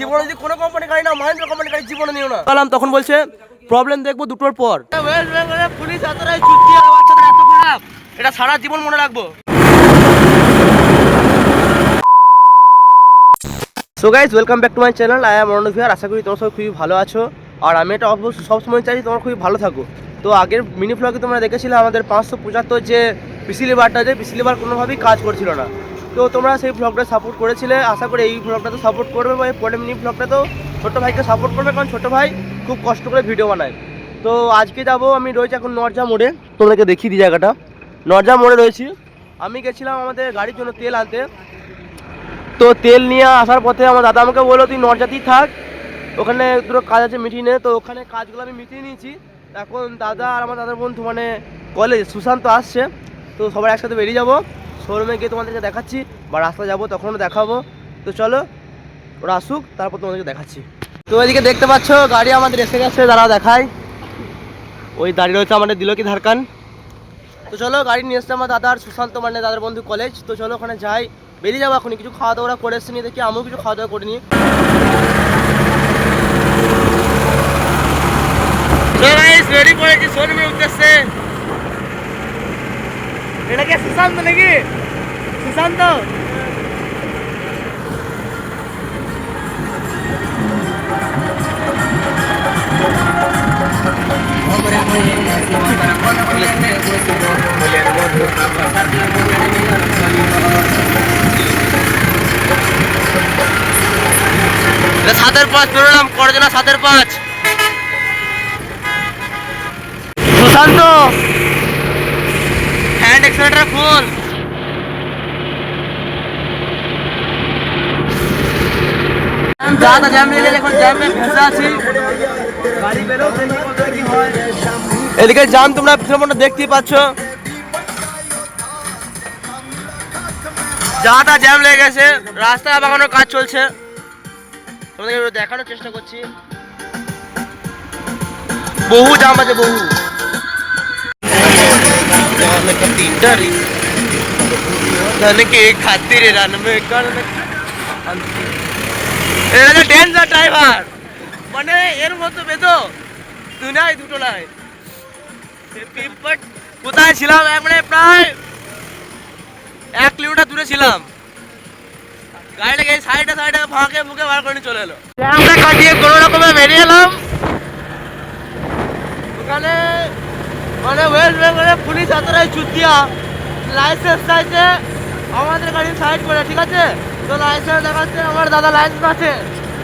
জীবনে যদি কোনো কোম্পানি গাড়ি না মহেন্দ্র কোম্পানি গাড়ি জীবনে নিও না। কালাম তখন বলছে প্রবলেম দেখব দুটোর পর। ওয়েস্ট বেঙ্গলে পুলিশ এতটাই চুতিয়া বাচ্চাদের এত খারাপ এটা সারা জীবন মনে রাখব। So guys welcome back to my channel I am Aranya ভিয়ার আশা করি তোমরা সব খুবই ভালো আছো। আর আমি এটা অবশ্যই সবসময় চাই তোমরা খুবই ভালো থাকো। তো আগের মিনি ফ্লগে তোমরা দেখেছিলে আমাদের পাঁচশো পঁচাত্তর যে পিসি লিভারটা যে পিসি লিভার কোনোভাবেই কাজ করছিল না। তো তোমরা সেই ব্লগটা সাপোর্ট করেছিলে। আশা করি এই ব্লগটা তো সাপোর্ট করবে বা এই পরের মিনি ব্লগটা তো ছোটো ভাইকে সাপোর্ট করবে, কারণ ছোটো ভাই খুব কষ্ট করে ভিডিও বানায়। তো আজকে যাব আমি রয়েছি এখন নরজা মোড়ে। তোমাদেরকে দেখিয়ে দিই জায়গাটা। নরজা মোড়ে রয়েছি। আমি গেছিলাম আমাদের গাড়ির জন্য তেল আনতে। তো তেল নিয়ে আসার পথে আমার দাদা আমাকে বলল, তুই নরজাতেই থাক। ওখানে দুটো কাজ আছে মিটিংয়ে তো ওখানে কাজগুলো আমি মিটিয়ে নিয়েছি। এখন দাদা আর আমার দাদার বন্ধু মানে কলেজ সুশান্ত আসছে। তো সবাই একসাথে বেরিয়ে যাব। শোরুমে গিয়ে তোমাদেরকে দেখাচ্ছি, বা রাস্তায় যাব তখনও দেখাবো। তো চলো, ওরা আসুক, তারপর তোমাদেরকে দেখাচ্ছি। তো এদিকে দেখতে পাচ্ছ, গাড়ি আমাদের এসে গেছে দাঁড়া দেখায় ওই দাঁড়িয়ে রয়েছে আমাদের দিল কি ধারকান। তো চলো, গাড়ি নিয়ে এসছে আমার দাদার, সুশান্ত মানে দাদার বন্ধু কলেজ তো চলো, ওখানে যাই। বেরিয়ে যাব এখনই, কিছু খাওয়া দাওয়া করে এসছি নিয়ে, দেখি আমিও কিছু খাওয়া দাওয়া করে করিনি রেডি করেছি শোরুমের উদ্দেশ্যে। এটা কি সুশান্ত নাকি সুশান্ত সাতের পাঁচ বেরোলাম করজনা সাতের পাঁচ সুশান্ত দাদা জ্যাম লেগে এখন জ্যামে আছি। হয়। এদিকে জাম তোমরা ফিল্মটা দেখতেই পাচ্ছ। যাটা জ্যাম লেগে গেছে রাস্তা বাগানোর কাজ চলছে। তোমাদেরকে দেখানোর চেষ্টা করছি। বহু জাম আছে বহু। धन ನನಗೆ ಖಾತಿರಿಲ್ಲ ನಮಗೆ ডেঞ্জার ড্রাইভার মানে এর মতো বেতো দুনিয়ায় দুটো নাই কোথায় ছিলাম মানে প্রায় এক কিলোমিটার দূরে ছিলাম গাড়িটাকে সাইডে সাইডে ফাঁকে মুখে বার করে চলে এলো আমরা কাটিয়ে কোনো রকমে বেরিয়ে এলাম ওখানে মানে ওয়েস্ট বেঙ্গলের পুলিশ এতটাই চুতিয়া লাইসেন্স চাইছে আমাদের গাড়ি সাইড করে ঠিক আছে? তো লাইসেন্স দেখাচ্ছে আমার দাদা লাইসেন্স আছে।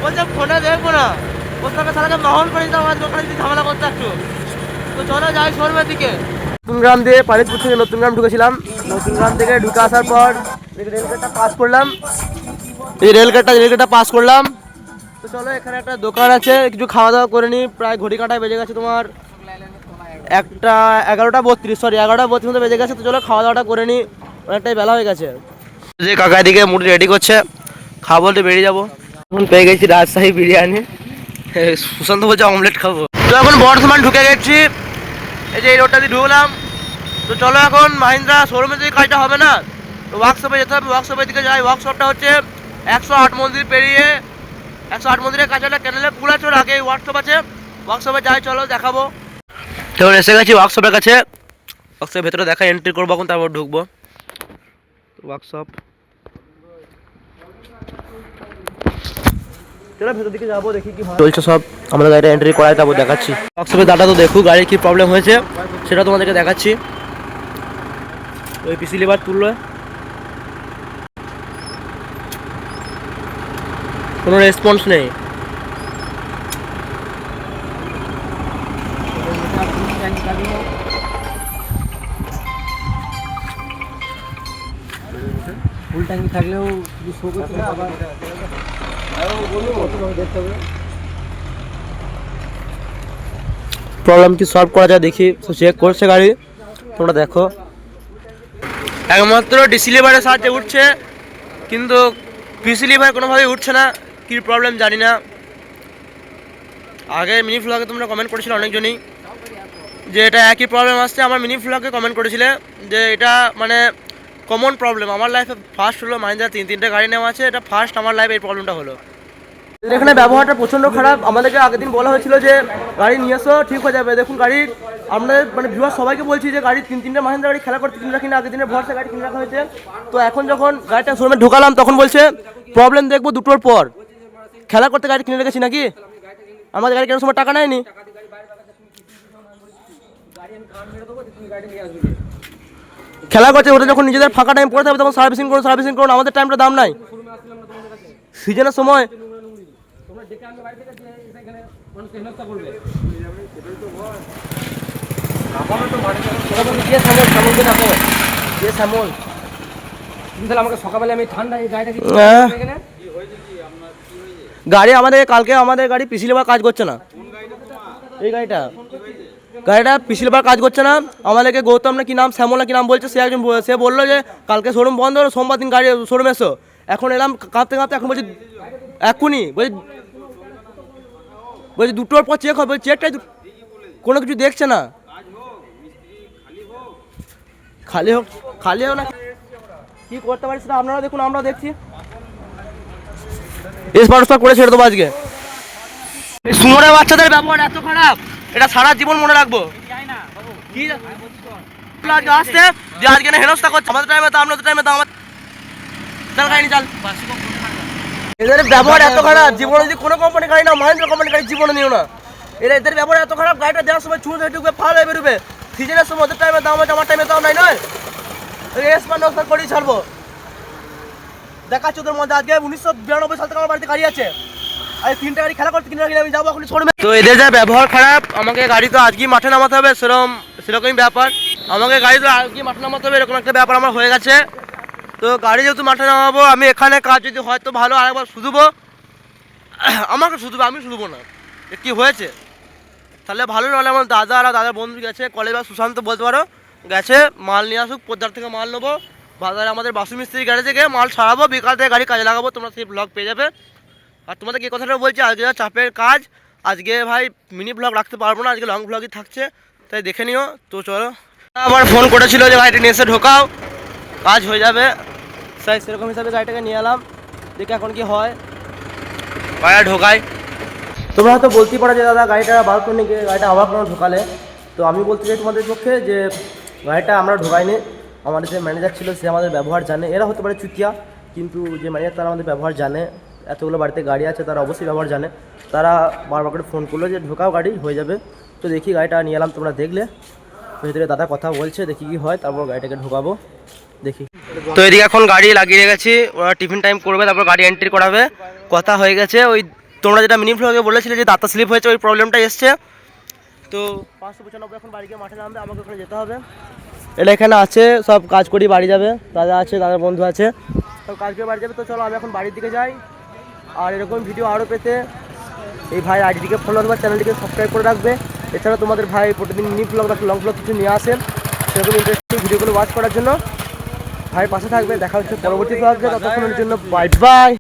বলছে ফোনে দেখব না। ওর সঙ্গে সারাকে মহল করে দিতে আমার দোকানে যদি ঝামেলা করতে একটু। তো চলো যাই শোরুমের দিকে। নতুন গ্রাম দিয়ে পালিতপুর থেকে নতুন গ্রাম ঢুকেছিলাম। নতুন গ্রাম থেকে ঢুকে আসার পর রেলগেটটা পাস করলাম। এই রেলগেটটা রেলগেটটা পাস করলাম। তো চলো এখানে একটা দোকান আছে কিছু খাওয়া দাওয়া করে নিই। প্রায় ঘড়ি কাটায় বেজে গেছে তোমার। একটা এগারোটা বত্রিশ সরি এগারোটা বত্রিশ মতো বেজে গেছে তো চলো খাওয়া দাওয়াটা করে নিই। অনেকটাই বেলা হয়ে গেছে। যে কাকা এদিকে মুড়ি রেডি করছে খাব বলতে বেরিয়ে যাব। এখন পেয়ে গেছি রাজশাহী বিরিয়ানি। সুশান্ত বলছে অমলেট খাব। তো এখন বর্ধমান ঢুকে গেছি। এই যে এই রোডটা দিয়ে ঢুকলাম। তো চলো এখন মাহিন্দ্রা শোরুমে যদি কাজটা হবে না তো ওয়ার্কশপে যেতে হবে। ওয়ার্কশপের দিকে যাই। ওয়ার্কশপটা হচ্ছে একশো আট মন্দির পেরিয়ে একশো আট মন্দিরের কাছে একটা ক্যানেলে পুলাচোর আগে ওয়ার্কশপ আছে। ওয়ার্কশপে যাই চলো দেখাবো। তো এসে গেছি ওয়ার্কশপের কাছে। ওয়ার্কশপের ভেতরে দেখা এন্ট্রি করব এখন তারপর ঢুকবো। ওয়ার্কশপ চলো ভেতর দিকে যাব দেখি কি চলছে সব। আমরা গাড়িটা এন্ট্রি করাই তারপর দেখাচ্ছি। ওয়ার্কশপের দাটা তো দেখু গাড়ির কি প্রবলেম হয়েছে সেটা তোমাদেরকে দেখাচ্ছি। ওই পিসি লিভার তুললো। কোনো রেসপন্স নেই। ট্যাঙ্কি থাকলেও শুধু শো করতে হবে। আবার দেখতে হবে প্রবলেম কি সলভ করা যায় দেখি। চেক করছে গাড়ি। তোমরা দেখো। একমাত্র ডিসি লিভারের সাহায্যে উঠছে। কিন্তু পিসি লিভার কোনোভাবেই উঠছে না। কী প্রবলেম জানি না। আগে মিনি ফ্লগে তোমরা কমেন্ট করেছিলে অনেকজনই। যে এটা একই প্রবলেম আসছে। আমার মিনি ফ্লগে কমেন্ট করেছিলে। যে এটা মানে কমন প্রবলেম আমার লাইফে ফার্স্ট হলো মাহিন্দ্রা তিন তিনটে গাড়ি নেওয়া আছে। এটা ফার্স্ট আমার লাইফে এই প্রবলেমটা হলো। এখানে ব্যবহারটা প্রচণ্ড খারাপ। আমাদেরকে আগের দিন বলা হয়েছিল যে, গাড়ি নিয়ে এসো, ঠিক হয়ে যাবে। দেখুন গাড়ির আমরা মানে ভিউয়ার সবাইকে বলছি যে, গাড়ি তিন তিনটে মাহিন্দ্রা গাড়ি খেলা করতে কিনে রাখি না আগের দিনের ভরসা গাড়ি কিনে রাখা হয়েছে। তো এখন যখন গাড়িটা শোরুমে ঢোকালাম, তখন বলছে প্রবলেম দেখব দুটোর পর। খেলা করতে গাড়ি কিনে রেখেছি নাকি? আমাদের গাড়ি কেনার সময় টাকা নেয়নি। খেলা করছে ওটা যখন নিজেদের ফাঁকা টাইম পড়ে থাকবে তখন সার্ভিসিং করুন সার্ভিসিং করুন আমাদের টাইমটা দাম নাই। সিজনের সময় গাড়ি আমাদের কালকে আমাদের গাড়ি পিছিয়ে কাজ করছে না। এই গাড়িটা। গাড়িটা পিসি লেবার কাজ করছে না। আমাদেরকে গৌতম না কি নাম, শ্যামল না কি নাম বলছে, সে একজন সে বলল যে, কালকে শোরুম বন্ধ হলো সোমবার দিন গাড়ি শোরুম এসো। এখন এলাম, কাঁপতে কাঁপতে এখন বলছি, এক্ষুনি, বলছি বলছি দুটোর পর চেক হবে চেকটাই কোনো কিছু দেখছে না। খালি হোক খালি হোক না, কি করতে পারি সেটা আপনারা দেখুন, আমরা দেখছি। এস স্পর্শটা করে ছেড়ে দেবো আজকে। সুমনের বাচ্চাদের ব্যবহার এত খারাপ। এটা সারা জীবন মনে রাখব। আসছে, যে আজকে না করছে। আমাদের টাইমে টাইমে এদের ব্যবহার এত খারাপ যদি কোনো কোম্পানি না কোম্পানি নিও না। এরা এদের ব্যবহার এত খারাপ, গাড়িটা সময় ঢুকবে ফাল হয়ে বেরোবে সিজনের সময় ওদের টাইমে দাম আছে আমার টাইমে দাম নাই, নয়? করেই ছাড়বো। দেখাচ্ছি মধ্যে, আজকে উনিশশো বিরানব্বই সাল থেকে আমার বাড়িতে গাড়ি আছে। তো এদের যা ব্যবহার খারাপ, আমাকে গাড়ি তো আজকেই মাঠে নামাতে হবে, সেরকম, সেরকমই ব্যাপার। আমাকে গাড়ি তো আজকেই মাঠে নামাতে হবে, এরকম একটা ব্যাপার আমার হয়ে গেছে। তো গাড়ি যেহেতু মাঠে নামাবো, আমি এখানে কাজ যদি হয়তো ভালো আরেকবার শুধুবো। আমাকে শুধুবো, আমি শুধুবো না। কি হয়েছে? তাহলে ভালো, নাহলে আমার দাদা আর দাদার বন্ধু গেছে, কলেজ বা সুশান্ত বলতে পারো, গেছে, মাল নিয়ে আসুক, পোদ্দার থেকে মাল নেব। বাজারে আমাদের বাসু মিস্ত্রি গ্যারেজে গিয়ে মাল সারাবো বিকাল থেকে গাড়ি কাজে লাগাবো, তোমরা সেই ব্লগ পেয়ে যাবে। আর তোমাদের কি কথাটা বলছি? আজকে চাপের কাজ আজকে ভাই মিনি ব্লগ রাখতে পারব না আজকে লং ব্লগই থাকছে তাই দেখে নিও। তো চলো। আবার ফোন করেছিল যে ভাই এটা নিয়ে এসে ঢোকাও কাজ হয়ে যাবে। তাই সেরকম হিসাবে গাড়িটাকে নিয়ে এলাম দেখে এখন কি হয়। গাড়িটা ঢোকায় তোমরা হয়তো বলতেই পারো যে দাদা গাড়িটা বার করে নিয়ে গিয়ে গাড়িটা আবার কোনো ঢোকালে। তো আমি বলতে চাই তোমাদের পক্ষে যে গাড়িটা আমরা ঢোকাইনি। আমাদের যে ম্যানেজার ছিল সে আমাদের ব্যবহার জানে। এরা হতে পারে চুতিয়া কিন্তু যে ম্যানেজার তারা আমাদের ব্যবহার জানে। এতগুলো বাড়িতে গাড়ি আছে তারা অবশ্যই ব্যবহার জানে। তারা বারবার করে ফোন করল যে ঢোকাও গাড়ি হয়ে যাবে। তো দেখি গাড়িটা নিয়ে এলাম তোমরা দেখলে। ভেতরে দাদা কথা বলছে দেখি কি হয় তারপর গাড়িটাকে ঢোকাবো দেখি। তো এদিকে এখন গাড়ি লাগিয়ে রেখেছি ওরা টিফিন টাইম করবে তারপর গাড়ি এন্ট্রি করাবে। কথা হয়ে গেছে ওই তোমরা যেটা মিনি ফ্লগে বলেছিলে যে দাঁতা স্লিপ হয়েছে ওই প্রবলেমটা এসছে। তো পাঁচশো পঁচানব্বই এখন বাড়ি গিয়ে মাঠে নামবে আমাকে ওখানে যেতে হবে। এটা এখানে আছে সব কাজ করি বাড়ি যাবে। দাদা আছে দাদার বন্ধু আছে সব কাজ করে বাড়ি যাবে। তো চলো আমি এখন বাড়ির দিকে যাই। আর এরকম ভিডিও আরও পেতে এই ভাই আইডিটিকে ফলো রাখবে চ্যানেলটিকে সাবস্ক্রাইব করে রাখবে। এছাড়া তোমাদের ভাই প্রতিদিন নিউ ব্লগ রাখবে লং ব্লগ কিছু নিয়ে আসেন সেরকম ইন্টারেস্টিং ভিডিওগুলো ওয়াচ করার জন্য। ভাই পাশে থাকবে, দেখা হচ্ছে পরবর্তী ব্লগে ততক্ষণের জন্য বাই বাই